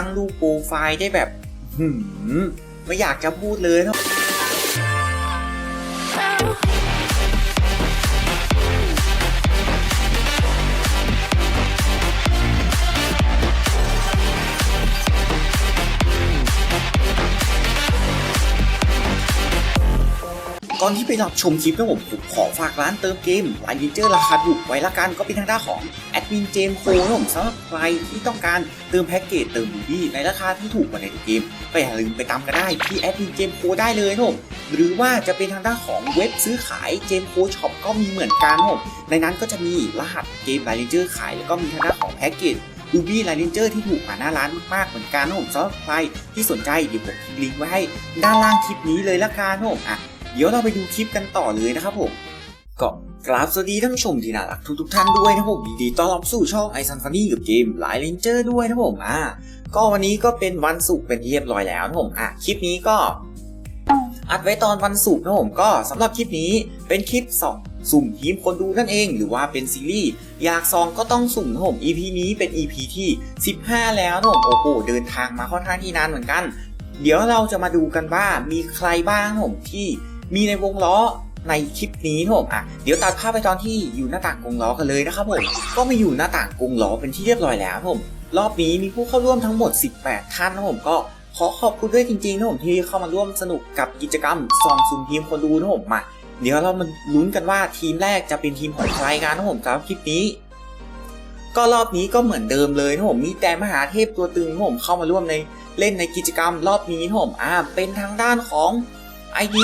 ตั้งรูปโปรไฟล์ได้แบบ หืมไม่อยากจะพูดเลยนะ อนที่ไปรับชมคลิปนะผมผมขอฝากร้านเติมเกมไลน์เจอร์ราคาถูกไว้ละกันก็เป็นทางด้านของแอดมินเจมโคนะผมสำหรับใครที่ต้องการเติมแพ็กเกจเติมบูบี้ในราคาที่ถูกกว่าในเกมก็อย่าลืมไปตามกันได้ที่แอดมินเจมโคได้เลยนะผมหรือว่าจะเป็นทางด้านของเว็บซื้อขายเจมโคช็อปก็มีเหมือนกันนะผมในนั้นก็จะมีรหัสเกมไลน์เจอร์ขายแล้วก็มีทางด้านของแพ็กเกจดูบี้ไลน์เจอร์ที่ถูกกว่าหน้าร้านมากๆเหมือนกันนะผมสำหรับใครที่สนใจเดี๋ยวผมทิ้งลิงก์ไว้ให้ด้านล่างคลิปนี้เลยละกันนะผมอะ เดี๋ยวเราไปดูคลิปกันต่อเลยนะครับผมก็กราบสวัสดีท่านผู้ชมที่น่ารักทุกๆท่านด้วยนะผมยินดีต้อนรับสู่ช่องไอซันฟันนี่กับเกมไลน์เลนเจอร์ด้วยนะผมอ่าก็วันนี้ก็เป็นวันศุกร์เป็นที่เรียบร้อยแล้วนะผมอะคลิปนี้ก็ อัดไว้ตอนวันศุกร์นะผมก็สำหรับคลิปนี้เป็นคลิปสองสุ่มทีมคนดูนั่นเอง หรือว่าเป็นซีรีส์อยากซองก็ต้องสุ่มนะผม EP นี้เป็น EP ที่ 15 แล้วนะผมโอ้โหเดินทางมาค่อนข้างที่นานเหมือนกัน เดี๋ยวเราจะมาดูกันว่ามีใครบ้างนะผมที่ มีในวงล้อในคลิปนี้นะผมอะเดี๋ยวตัดภาพไปตอนที่อยู่หน้าต่างกงล้อกันเลยนะครับผมก็มาอยู่หน้าต่างกงล้อเป็นที่เรียบร้อยแล้วผมรอบนี้มีผู้เข้าร่วมทั้งหมด 18 ท่านนะผมก็ขอขอบคุณด้วยจริงๆนะผมที่เข้ามาร่วมสนุกกับกิจกรรมซองซุมทีมคนดูนะผมมาเดี๋ยวเรามาลุ้นกันว่าทีมแรกจะเป็นทีมของใครกันนะผมสำหรับคลิปนี้ ก็รอบนี้ก็เหมือนเดิมเลยนะผมมีแต่มหาเทพตัวตึงนะผมเข้ามาร่วมในเล่นในกิจกรรมรอบนี้นะผมอ่าเป็นทางด้านของ ID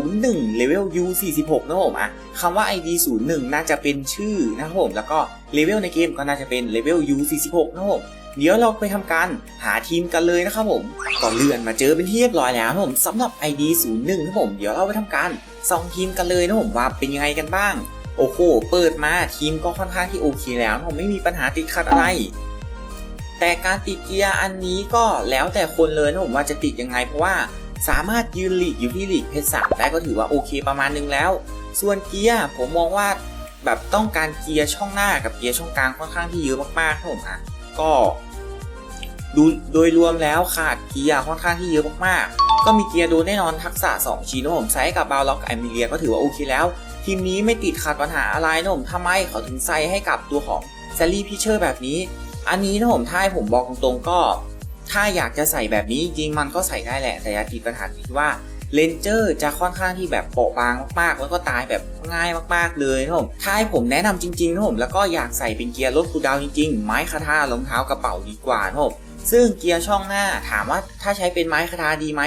01 Level U 46นะผมอะคำว่า ID 01น่าจะเป็นชื่อนะครับผม แล้วก็เลเวลในเกมก็น่าจะเป็น Level U 46นะผมเดี๋ยวเราไปทำการหาทีมกันเลยนะครับผมก่อนเลื่อนมาเจอเป็นที่เรียบร้อยแล้วนะครับผมสำหรับ ID 01นะครับผม เดี๋ยวเราไปทำการส่องทีมกันเลยนะผมว่าเป็นยังไงกันบ้าง โอ้โห เปิดมาทีมก็ค่อนข้างที่โอเคแล้วนะผมไม่มีปัญหาติดขัดอะไร แต่การติดเกียร์อันนี้ก็แล้วแต่คนเลยนะผมว่าจะติดยังไงเพราะว่า สามารถยืนหลีกอยู่ที่หลีกเพชรสามได้ก็ถือว่าโอเคประมาณนึงแล้ว ส่วนเกียร์ผมมองว่าแบบต้องการเกียร์ช่องหน้ากับเกียร์ช่องกลางค่อนข้างที่เยอะมากๆครับผมอะก็ดูโดยรวมแล้วขาดเกียร์ค่อนข้างที่เยอะมากๆ ก็มีเกียร์โดนแน่นอนทักษะ 2 ชิ้นผมใช้กับบาล็อกไอมิเลียก็ถือว่าโอเคแล้ว ทีมนี้ไม่ติดขัดปัญหาอะไรนะผมทำไมเขาถึงใส่ให้กับตัวของแซลลี่พิเชอร์แบบนี้ อันนี้นะผมถ้าให้ผมบอกตรงๆก็ ถ้าอยากจะใส่แบบนี้จริงมันก็ใส่ได้แหละ แต่ยาติดปัญหาที่ว่าเลนเจอร์จะค่อนข้างที่แบบเปราะบางมากๆ แล้วก็ตายแบบง่ายมากๆเลยนะผมถ้าให้ผมแนะนำจริงๆนะผมแล้วก็อยากใส่เป็นเกียร์ลดคูดาวจริงๆ ไม้คาทารองเท้ากระเป๋าดีกว่านะผมซึ่งเกียร์ช่องหน้าถามว่าถ้าใช้เป็นไม้คาทาดีไหม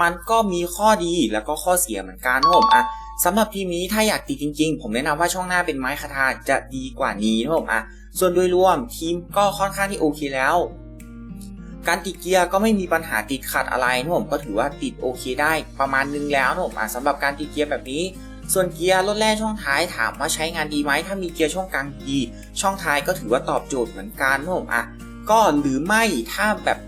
มันก็มีข้อดีแล้วก็ข้อเสียเหมือนกันนะผมอะสำหรับทีมนี้ถ้าอยากติดจริงๆ ผมแนะนำว่าช่องหน้าเป็นไม้คาทาจะดีกว่านี้นะผมอะส่วนโดยรวมทีมก็ค่อนข้างที่โอเคแล้ว การติดเกียร์ก็ไม่มีปัญหาติดขัดอะไรนะผมก็ถือว่าติดโอเคได้ประมาณนึงแล้วนะผมสำหรับการติดเกียร์แบบนี้ ส่วนเกียร์รถแร่ช่องท้ายถามว่าใช้งานดีไหมถ้ามีเกียร์ช่องกลางดี ช่องท้ายก็ถือว่าตอบโจทย์เหมือนกันนะผมอะก็หรือไม่ถ้าแบบ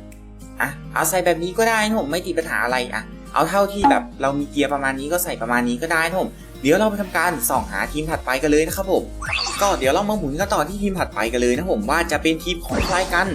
อะเอาใส่แบบนี้ก็ได้นะผมไม่ติดปัญหาอะไรอะเอาเท่าที่แบบเรามีเกียร์ประมาณนี้ก็ใส่ประมาณนี้ก็ได้นะผมเดี๋ยวเราไปทำการส่องหาทีมถัดไปกันเลยนะครับผม ก็เดี๋ยวเรามาหมุนกันต่อที่ทีมถัดไปกันเลยนะผมว่าจะเป็นทีมของใครกัน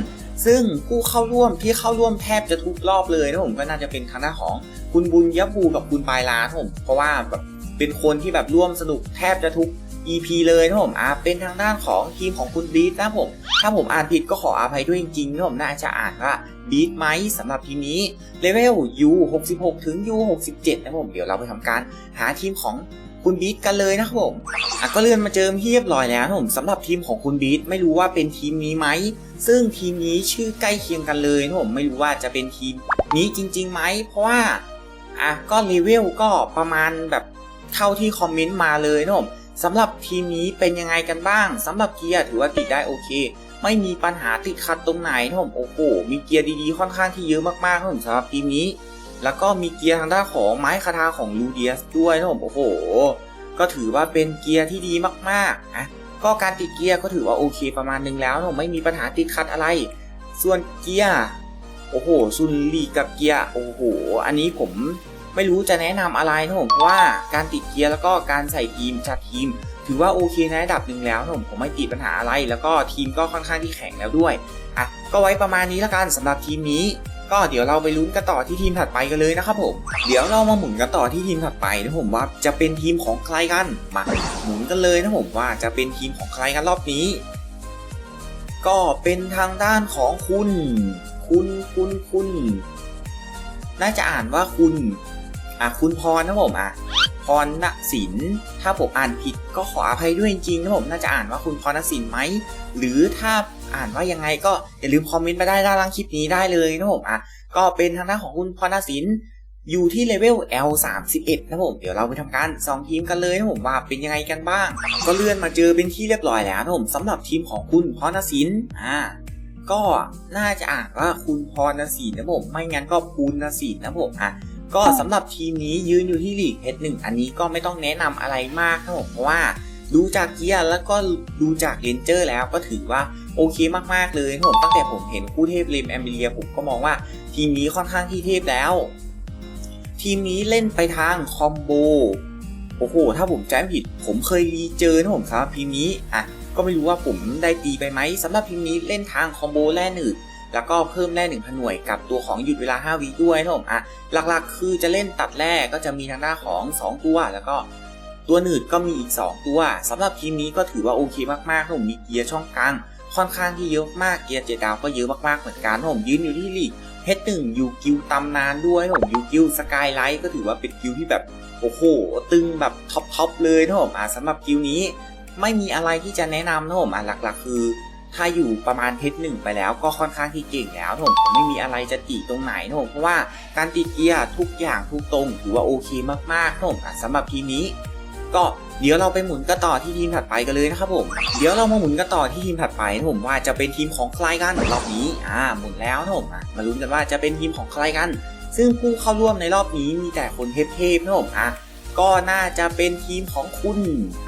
ซึ่งผู้เข้าร่วมที่เข้าร่วมแทบจะทุกรอบเลยนะผมก็น่าจะเป็นทางด้าของคุณบุญยภูกับคุณปลายล้านผมเพราะว่าแบบเป็นคนที่แบบร่วมสนุกแทบจะทุก EP เลยนะผมอ่าเป็นทางด้านของทีมของคุณบีทนะผม ถ้าผมอ่านผิดก็ขออภัยด้วยจริงๆนะผมน่าจะอ่านว่าบีทไหมสำหรับทีมนี้เลเวล U 66 ถึง U 67นะผม เดี๋ยวเราไปทำการหาทีมของ คุณบีทกันเลยนะครับผมอะก็เลื่อนมาเจอที่เรียบร้อยแล้วนะผมสำหรับทีมของคุณบีทไม่รู้ว่าเป็นทีมนี้ไหมซึ่งทีมนี้ชื่อใกล้เคียงกันเลยนะผมไม่รู้ว่าจะเป็นทีมนี้จริงๆไหมเพราะว่าอะก็เลเวลก็ประมาณแบบเท่าที่คอมเมนต์มาเลยนะผมสำหรับทีมนี้เป็นยังไงกันบ้างสำหรับเกียร์ถือว่าติดได้โอเค ไม่มีปัญหาติดขัดตรงไหนนะผมโอ้โหมีเกียร์ดีๆค่อนข้างที่เยอะมากๆนะผมสำหรับทีมนี้ แล้วก็มีเกียร์ทางด้านของไม้คาทาของลูเดียสด้วยนะผมโอ้โห ก็ถือว่าเป็นเกียร์ที่ดีมากๆนะก็การติดเกียร์ก็ถือว่าโอเคประมาณนึงแล้วนะผมไม่มีปัญหาติดขัดอะไร ส่วนเกียร์โอ้โหซุนลีกับเกียร์โอ้โห อันนี้ผมไม่รู้จะแนะนำอะไรนะผมเพราะว่าการติดเกียร์แล้วก็การใส่ทีมจัดทีม ถือว่าโอเคในระดับหนึ่งแล้วนะผมผมไม่ติดปัญหาอะไร แล้วก็ทีมก็ค่อนข้างที่แข็งแล้วด้วยอะก็ไว้ประมาณนี้และกันสำหรับทีมนี้ ก็เดี๋ยวเราไปลุ้นกันต่อที่ทีมถัดไปกันเลยนะครับผม เดี๋ยวเรามาหมุนกันต่อที่ทีมถัดไปนะผมว่าจะเป็นทีมของใครกันมาหมุนกันเลยนะผมว่าจะเป็นทีมของใครกันรอบนี้ ก็เป็นทางด้านของคุณ คุณคุณคุณน่าจะอ่านว่าคุณอะคุณพรนะผมอะพรณศิลถ้าผมอ่านผิดก็ขออภัยด้วยจริงๆนะผมน่าจะอ่านว่าคุณพรณศิลไหมหรือถ้า อ่านว่ายังไงก็อย่าลืมคอมเมนต์มาได้ด้านล่างคลิปนี้ได้เลยนะผมอะก็เป็นทางด้านของคุณพรณศิลป์อยู่ที่เลเวล L 3 1 นะผม เดี๋ยวเราไปทำการสองทีมกันเลยนะผมว่าเป็นยังไงกันบ้าง ก็เลื่อนมาเจอเป็นที่เรียบร้อยแล้วนะผมสำหรับทีมของคุณพรณศิลป์อ่าก็น่าจะอ่านว่าคุณพรณศิลป์นะผมไม่งั้นก็ปูนศิลป์นะผมอะก็สำหรับทีมนี้ยืนอยู่ที่ลีก H1 อันนี้ก็ไม่ต้องแนะนำอะไรมากนะผมเพราะว่า ดูจากเกียร์แล้วก็ดูจากเลนเจอร์แล้วก็ถือว่าโอเคมากๆเลยผมตั้งแต่ผมเห็นคู่เทพเลมแอมเบียผมก็มองว่าทีมนี้ค่อนข้างที่เทพแล้ว ทีมนี้เล่นไปทางคอมโบโอ้โหถ้าผมจำผิด ผมเคยรีเจอนะผมสำหรับทีมนี้อะก็ไม่รู้ว่าผมได้ตีไปไหมสำหรับทีมนี้เล่นทางคอมโบแร่หนืดแล้วก็เพิ่มแร่หนึ่งพันหน่วยกับตัวของหยุดเวลา 5วิด้วยนะผมอะหลักๆ คือจะเล่นตัดแร่ก็จะมีทางด้านของ 2 ตัว แล้วก็ ตัวหนืดก็มีอีก 2 ตัวสำหรับทีมนี้ก็ถือว่าโอเคมากๆผมมีเกียร์ช่องกลางค่อนข้างที่เยอะมากเกียร์เจดาวก็เยอะมากๆเหมือนกันผมยืนอยู่ที่ลีกเฮดหนึ่งยูกิวตำนานด้วยผมยูกิวสกายไลท์ก็ถือว่าเป็นกิวที่แบบโอ้โหตึงแบบท็อปๆเลยนะผมอะสำหรับกิวนี้ ไม่มีอะไรที่จะแนะนำนะผมอะหลักๆ คือ ถ้าอยู่ประมาณเทสหนึ่งไปแล้วก็ค่อนข้างที่เก่งแล้วนะผมผมไม่มีอะไรจะติตรงไหนนะผมเพราะว่าการติเกียร์ทุกอย่างทุกตรงถือว่าโอเคมากๆนะผมอะสำหรับทีนี้ ก็เดี๋ยวเราไปหมุนกันต่อที่ทีมถัดไปกันเลยนะครับผม เดี๋ยวเรามาหมุนกันต่อที่ทีมถัดไปนะผมว่าจะเป็นทีมของใครกันรอบนี้ อ่า หมุนแล้วนะผมมาลุ้นกันว่าจะเป็นทีมของใครกัน ซึ่งผู้เข้าร่วมในรอบนี้มีแต่คนเทพๆนะผมอะก็น่าจะเป็นทีมของคุณ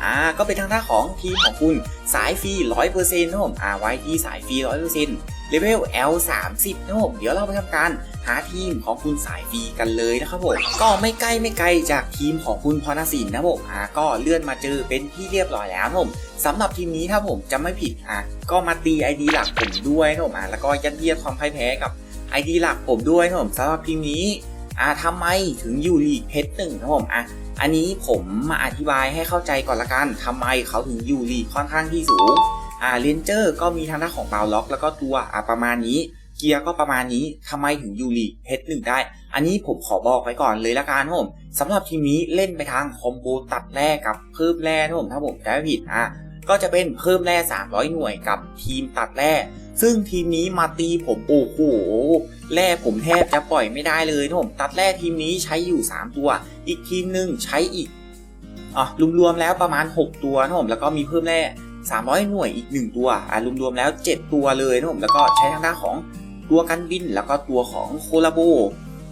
อ่า ก็เป็นทางด้านของทีมของคุณสายฟรี100%นะผมอ่าไว้ที่สายฟรี100%เลเวล L 30นะผมเดี๋ยวเราไปทำการ หาทีมของคุณสายฟรีกันเลยนะครับผมก็ไม่ใกล้ไม่ไกลจากทีมของคุณพรณศิลป์นะผมอ่าก็เลื่อนมาเจอเป็นที่เรียบร้อยแล้วผมสำหรับทีมนี้ถ้าผมจะไม่ผิดอะก็มาตี ID หลักผมด้วยนะผมอ่าแล้วก็ยัดเยียดความพ่ายแพ้กับ ID หลักผมด้วยนะผมสำหรับทีมนี้อ่าทำไมถึงอยู่ลีกเพชรหนึ่งนะผมอะอันนี้ผมมาอธิบายให้เข้าใจก่อนละกันทำไมเขาถึงอยู่ลีกค่อนข้างที่สูง อ่าเลนเจอร์ก็มีทางด้านของบาวล็อก แล้วก็ตัวอ่าประมาณนี้ เกียร์ก็ประมาณนี้ทำไมถึงยู่ลีเพชรหนึ่งได้ อันนี้ผมขอบอกไว้ก่อนเลยละกันนะผมสำหรับทีมนี้เล่นไปทางคอมโบตัดแร่กับเพิ่มแร่นะผมถ้าผมจำไม่ผิดอะก็จะเป็นเพิ่มแร่ 300 หน่วยกับทีมตัดแร่ ซึ่งทีมนี้มาตีผมโอ้โหแร่ผมแทบจะปล่อยไม่ได้เลยนะผมตัดแร่ทีมนี้ใช้อยู่ 3 ตัว อีกทีมหนึ่งใช้อีกอะรวมๆแล้วประมาณ 6 ตัวนะผมแล้วก็มีเพิ่มแร่300 หน่วยอีก 1 ตัวอะรวมๆแล้ว 7 ตัวเลยนะผมแล้วก็ใช้ทางด้านของ ตัวกันบินแล้วก็ตัวของโคลาโบ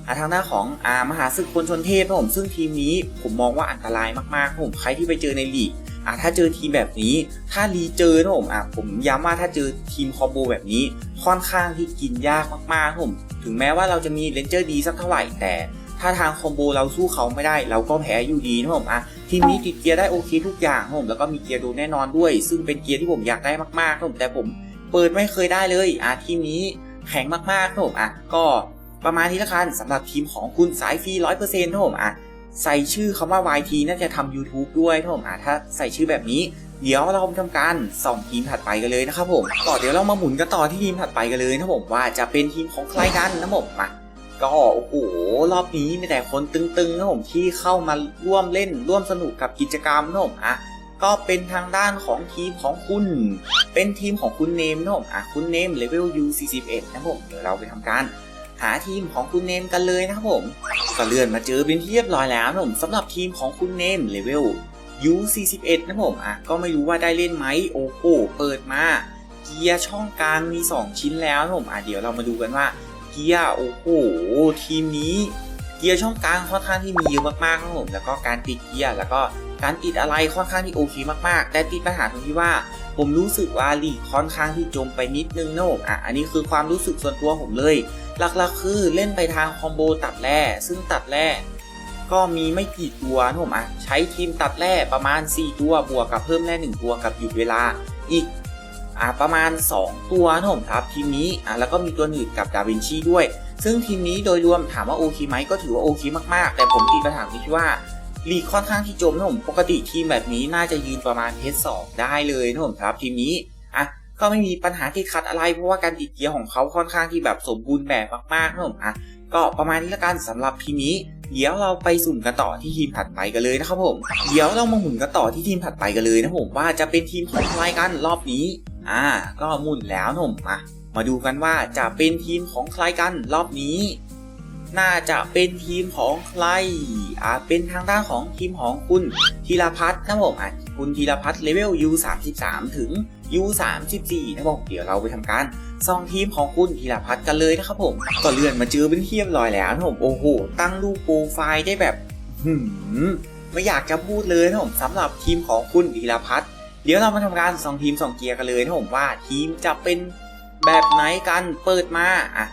อะทางด้าของอามหาศึกคนชนเทพนะผมซึ่งทีมนี้ผมมองว่าอันตรายมากๆนะผมใครที่ไปเจอในลีกอะถ้าเจอทีมแบบนี้ถ้ารีเจอนะผมอะผมย้ำว่าถ้าเจอทีมคอมโบแบบนี้ค่อนข้างที่กินยากมากๆนะผมถึงแม้ว่าเราจะมีเลนเจอร์ดีสักเท่าไหร่แต่ถ้าทางคอมโบเราสู้เขาไม่ได้ เราก็แพ้อยู่ดีนะผมอะทีมนี้ติดเกียร์ได้โอเคทุกอย่างนะผมแล้วก็มีเกียร์ดนแน่นอนด้วย ซึ่งเป็นเกียร์ที่ผมอยากได้มากๆนะผมแต่ผมเปิดไม่เคยได้เลยอะทีมนี้ แข็งมากๆนะผมอะก็ประมาณนี้ละกันสำหรับทีมของคุณสายฟรีร้อยเปอร์เซ็นต์นะผมอะใส่ชื่อคำว่า YT น่าจะทำ YouTube ด้วยนะผมอะถ้าใส่ชื่อแบบนี้เดี๋ยวเราทำการส่องทีมถัดไปกันเลยนะครับผมต่อเดี๋ยวเรามาหมุนกันต่อที่ทีมถัดไปกันเลยนะผมว่าจะเป็นทีมของใครกันนะผมมาก็โอ้โหรอบนี้มีแต่คนตึงๆนะผมที่เข้ามาร่วมเล่นร่วมสนุกกับกิจกรรมนะผมอะ ก็เป็นทางด้านของทีมของคุณ เป็นทีมของคุณเนมนะผมอะคุณเนมเลเวล U41 นะผมเดี๋ยวเราไปทำการหาทีมของคุณเนมกันเลยนะครับผม ก็เลื่อนมาเจอเป็นที่เรียบร้อยแล้วนะผมสำหรับทีมของคุณเนมเลเวล U41 นะผมอะก็ไม่รู้ว่าได้เล่นไหมโอ้โหเปิดมาเกียร์ช่องกลางมี 2 ชิ้นแล้วนะผมอะเดี๋ยวเรามาดูกันว่าเกียร์โอ้โหทีมนี้เกียร์ช่องกลางค่อนข้างที่มีเยอะมากๆนะผมแล้วก็การติดเกียร์แล้วก็ การติดอะไรค่อนข้างที่โอเคมากๆ แต่ติดปัญหาตรงที่ว่า ผมรู้สึกว่าลีกค่อนข้างที่จมไปนิดนึงนะผมอะอันนี้คือความรู้สึกส่วนตัวผมเลย หลักๆคือเล่นไปทางคอมโบตัดแร่ซึ่งตัดแร่ก็มีไม่กี่ตัวนะผมอะใช้ทีมตัดแร่ประมาณ 4 ตัวบวกกับเพิ่มแร่1ตัวกับหยุดเวลาอีกอ่าประมาณ 2 ตัวนะผมครับทีมนี้อ่าแล้วก็มีตัวหนืดกับดาวินชีด้วย ซึ่งทีมนี้โดยรวมถามว่าโอเคไหมก็ถือว่าโอเคมากๆ แต่ผมตีปัญหาที่ว่า ลีกค่อนข้างที่จมนะผมปกติทีมแบบนี้น่าจะยืนประมาณเทสสองได้เลยนะผมครับทีมนี้อะก็ไม่มีปัญหาที่คัดอะไร เพราะว่าการติดเกียร์ของเขาค่อนข้างที่แบบสมบูรณ์แบบมากๆนะผมอะก็ประมาณนี้ละกันสำหรับทีมนี้เดี๋ยวเราไปสุ่มกันต่อที่ทีมถัดไปกันเลยนะครับผม เดี๋ยวเรามาหมุนกันต่อที่ทีมถัดไปกันเลยนะผมว่าจะเป็นทีมของใครกันรอบนี้ อ่า ก็หมุนแล้วนะผมมามาดูกันว่าจะเป็นทีมของใครกันรอบนี้ น่าจะเป็นทีมของใครอ่าเป็นทางด้านของทีมของคุณธีรพัฒน์นะผมอะคุณธีรพัฒน์เลเวล U 3 3 ถึง U 3 4 นะผมเดี๋ยวเราไปทำการส่องทีมของคุณธีรพัฒน์กันเลยนะครับผมก็เลื่อนมาเจอเป็นที่เรียบร้อยแล้วนะผมโอ้โหตั้งรูปโปรไฟล์ได้แบบหืมไม่อยากจะพูดเลยนะผมสำหรับทีมของคุณธีรพัฒน์เดี๋ยวเรามาทำการสองทีมสองเกียร์กันเลยนะผมว่าทีมจะเป็นแบบไหนกันเปิดมาอะ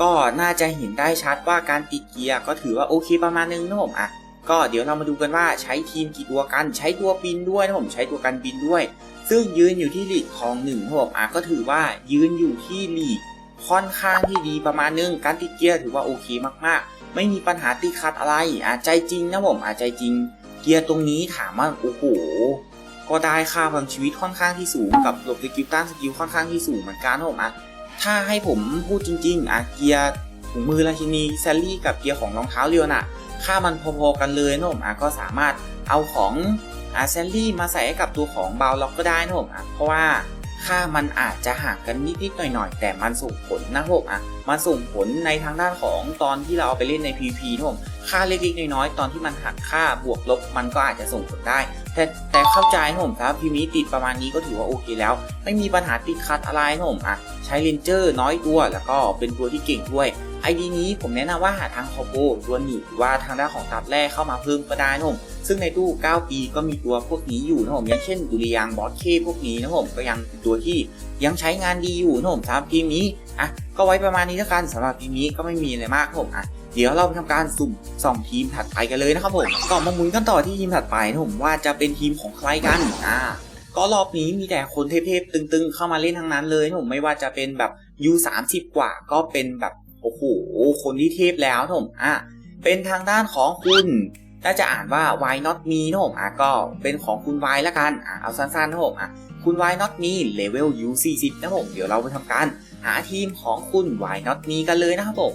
ก็น่าจะเห็นได้ชัดว่าการติดเกียร์ก็ถือว่าโอเคประมาณนึงนะผมอะก็เดี๋ยวเรามาดูกันว่าใช้ทีมกี่ตัวกันใช้ตัวบินด้วยนะผมใช้ตัวกันบินด้วย ซึ่งยืนอยู่ที่ลีกทองหนึ่งนะผมอะก็ถือว่ายืนอยู่ที่ลีกค่อนข้างที่ดีประมาณนึงการติดเกียร์ถือว่าโอเคมากๆ ไม่มีปัญหาติดขัดอะไรอะใจจริงนะผมอะใจจริง เกียร์ตรงนี้ถามว่าโอ้โหก็ได้ค่าพลังชีวิตค่อนข้างที่สูงกับหลบสกิลต้านสกิลค่อนข้างที่สูงเหมือนกันนะผมอะ ถ้าให้ผมพูดจริงๆอะเกียร์ถุงมือราชินีแซลลี่กับเกียร์ของรองเท้าเรียวน่ะค่ามันพอๆกันเลยนะผมอะก็สามารถเอาของอาแซลลี่มาใส่ให้กับตัวของบาวล็อกก็ได้นะผมอะเพราะว่า ค่ามันอาจจะห่างกันนิดๆหน่อยๆ แต่มันส่งผลนะผมอะมันส่งผลในทางด้านของตอนที่เราเอาไปเล่นใน PVP นะผมค่าเล็กๆน้อยๆตอนที่มันหักค่าบวกลบมันก็อาจจะส่งผลได้ แต่แต่เข้าใจนะผมครับพีมีติดประมาณนี้ก็ถือว่าโอเคแล้ว ไม่มีปัญหาติดคัดอะไรนะผมอะใช้เลนเจอร์น้อยตัวแล้วก็เป็นตัวที่เก่งด้วย ไอดีนี้ผมแนะนำว่าหาทางคอโบตัวหนีหรือว่าทางด้านของตัดแรกเข้ามาเพิ่มก็ได้นะผมซึ่งในตู้ 9 ปีก็มีตัวพวกนี้อยู่นะผมอย่างเช่นดุริยางบอสเคพวกนี้นะผมก็ยังเป็นตัวที่ยังใช้งานดีอยู่นะผมสำหรับทีมนี้อะก็ไว้ประมาณนี้แล้วกันสำหรับทีมนี้ก็ไม่มีอะไรมากนะผมอะเดี๋ยวเราไปทำการสุ่มสองทีมถัดไปกันเลยนะครับผมก็มาหมุนกันต่อที่ทีมถัดไปนะผมว่าจะเป็นทีมของใครกันอ่าก็รอบนี้มีแต่คนเทพๆตึงๆ เข้ามาเล่นทั้งนั้นเลยนะผมไม่ว่าจะเป็นแบบ U 3 0กว่าก็เป็นแบบ โอ้โหคนที่เทพแล้วนะผมอะเป็นทางด้านของคุณน่าจะอ่านว่า why not me นะผมอะก็เป็นของคุณ Y ละกันอะเอาสั้นๆนะผมอะคุณ Why not me level U 40นะผมเดี๋ยวเราไปทำการหาทีมของคุณ Why not me กันเลยนะครับผม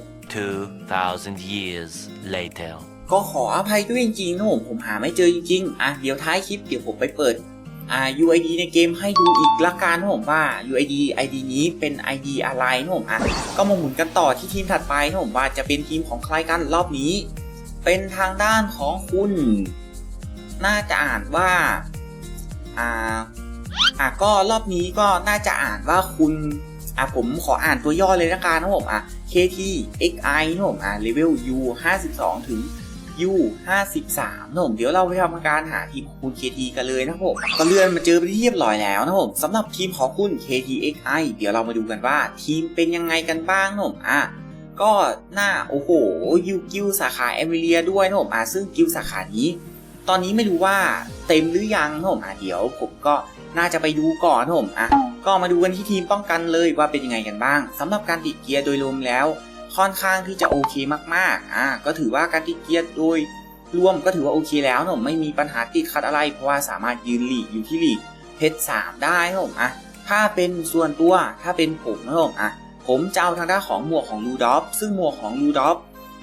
2,000 years later. ก็ขออภัยด้วยจริงๆนะผมผมหาไม่เจอจริงๆ อะเดี๋ยวท้ายคลิปเดี๋ยวผมไปเปิด อ่า UID ในเกมให้ดูอีกละกันนะผมว่า UID ID นี้เป็น ID อะไรนะผมอะก็มาหมุนกันต่อที่ทีมถัดไปนะผมว่าจะเป็นทีมของใครกันรอบนี้ เป็นทางด้านของคุณ น่าจะอ่านว่าอ่าอะก็รอบนี้ก็น่าจะอ่านว่าคุณอะผมขออ่านตัวย่อเลยละกันนะผมอะ KT XI นะผมอะ level U 52ถึง U 53นะผมเดี๋ยวเราไปทำการหาทีมของคุณ KT กันเลยนะผมก็เลื่อนมาเจอไปที่เรียบร้อยแล้วนะผมสำหรับทีมของคุณ KT XI เดี๋ยวเรามาดูกันว่า ทีมเป็นยังไงกันบ้างนะผมอะก็หน้าโอ้โหยูกิวสาขาเอมิเลียด้วยนะผมอะซึ่งกิวสาขานี้ ตอนนี้ไม่รู้ว่าเต็มหรือยังนะผมอะเดี๋ยวผมก็น่าจะไปดูก่อนนะผมอะก็มาดูกันที่ทีมป้องกันเลยว่าเป็นยังไงกันบ้างสำหรับการติดเกียร์โดยรวมแล้ว ค่อนข้างที่จะโอเคมากๆ อ่า ก็ถือว่าการติดเกียร์โดยรวมก็ถือว่าโอเคแล้วนะผมไม่มีปัญหาติดขัดอะไร เพราะว่าสามารถยืนหลีกอยู่ที่หลีกเพชรสามได้นะผมอะ ถ้าเป็นส่วนตัวถ้าเป็นผมนะผมอะ ผมจะเอาทางด้านของหมวกของลูดอฟซึ่งหมวกของลูดอฟ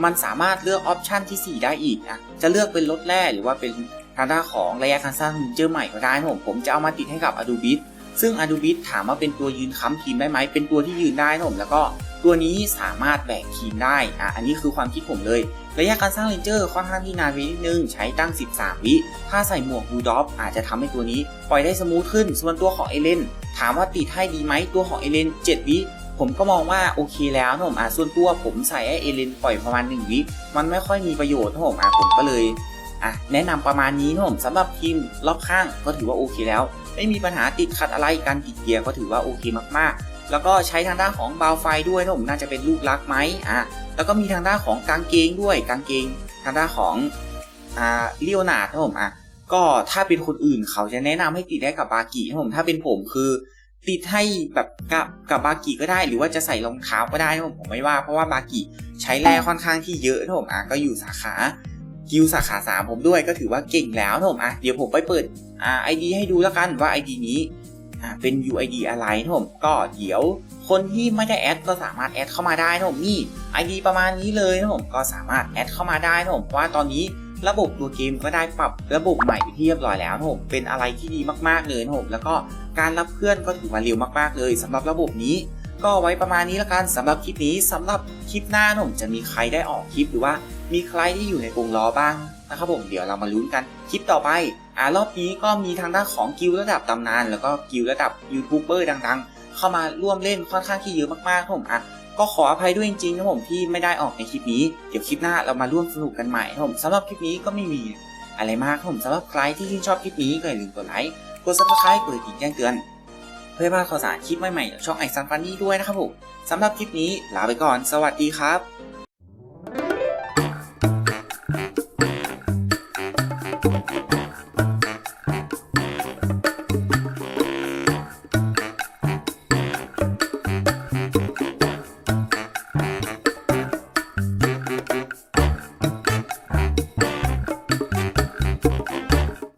มันสามารถเลือกออปชันที่ 4 ได้อีกอะ จะเลือกเป็นรถแร่หรือว่าเป็นทางด้านของระยะการสร้างเจอใหม่ก็ได้ผมผมจะเอามาติดให้กับ Adobe ซึ่ง a d o b i t ถามว่าเป็นตัวยืนค้ำทีมได้ไหมเป็นตัวที่ยืนได้นะผมแล้วก็ ตัวนี้สามารถแบกทีมได้อะอันนี้คือความคิดผมเลย ระยะการสร้างเลนเจอร์ค่อนข้างที่นานไปนิดนึง ใช้ตั้ง 13 วิ ถ้าใส่หมวกบูดอฟอาจจะทำให้ตัวนี้ ปล่อยได้สมูทขึ้น ส่วนตัวของเอเลนถามว่าติดให้ดีไหมตัวของเอเลน7 วิผมก็มองว่าโอเคแล้วนะผมอะส่วนตัวผมใส่ให้เอเลนปล่อยประมาณ 1 วิ มันไม่ค่อยมีประโยชน์นะผมอะผมก็เลยอะแนะนำประมาณนี้นะผมสำหรับทีมรอบข้างก็ถือว่าโอเคแล้ว ไม่มีปัญหาติดขัดอะไรการติดเกียร์ก็ถือว่าโอเคมากๆ แล้วก็ใช้ทางด้านของบาวไฟด้วยนะผมน่าจะเป็นลูกรักไหมอะแล้วก็มีทางด้านของกางเกงด้วยกางเกง ทางด้านของอ่าเลียวนาดนะผมอะก็ถ้าเป็นคนอื่นเขาจะแนะนำให้ติดได้กับบากินะผมถ้าเป็นผมคือติดให้แบบกับกับบากิก็ได้ หรือว่าจะใส่รองเท้าก็ได้นะผมผมไม่ว่าเพราะว่าบากิใช้แร่ค่อนข้างที่เยอะนะผมอะก็อยู่สาขากิลสาขาสามผมด้วยก็ถือว่าเก่งแล้วนะผมอะเดี๋ยวผมไปเปิดอ่าไอดีให้ดูแล้วกันว่า ID นี้ เป็น UID อะไรนะผมก็เดี๋ยวคนที่ไม่ได้แอดก็สามารถแอดเข้ามาได้นะผมนี่ ID ประมาณนี้เลยนะผมก็สามารถแอดเข้ามาได้นะผมเพราะว่าตอนนี้ระบบตัวเกมก็ได้ปรับระบบใหม่ไปที่เรียบร้อยแล้วนะผมเป็นอะไรที่ดีมากๆเลยนะผมแล้วก็การรับเพื่อนก็ถือว่าเร็วมากๆเลยสำหรับระบบนี้ ก็ไว้ประมาณนี้ละกันสำหรับคลิปนี้สำหรับคลิปหน้านะผมจะมีใครได้ออกคลิปหรือว่ามีใครที่อยู่ในกรงล้อบ้างนะครับผมเดี๋ยวเรามาลุ้นกันคลิปต่อไป อ่ารอบนี้ก็มีทางด้านของกิลระดับตำนาน แล้วก็กิลระดับยูทูบเบอร์ดังๆ เข้ามาร่วมเล่นค่อนข้างที่เยอะมากๆครับผมอะก็ขออภัยด้วยจริงๆนะผมที่ไม่ได้ออกในคลิปนี้ เดี๋ยวคลิปหน้าเรามาร่วมสนุกกันใหม่ครับผมสำหรับคลิปนี้ก็ไม่มีอะไรมากครับผมสำหรับใครที่ชื่นชอบคลิปนี้ก็อย่าลืมกดไลค์ กด subscribe กดกระดิ่งแจ้งเตือน เพื่อไม่พลาดข่าวสารคลิปใหม่ๆจากช่องไอซันฟันนี่ด้วยนะครับผมสำหรับคลิปนี้ลาไปก่อน สวัสดีครับ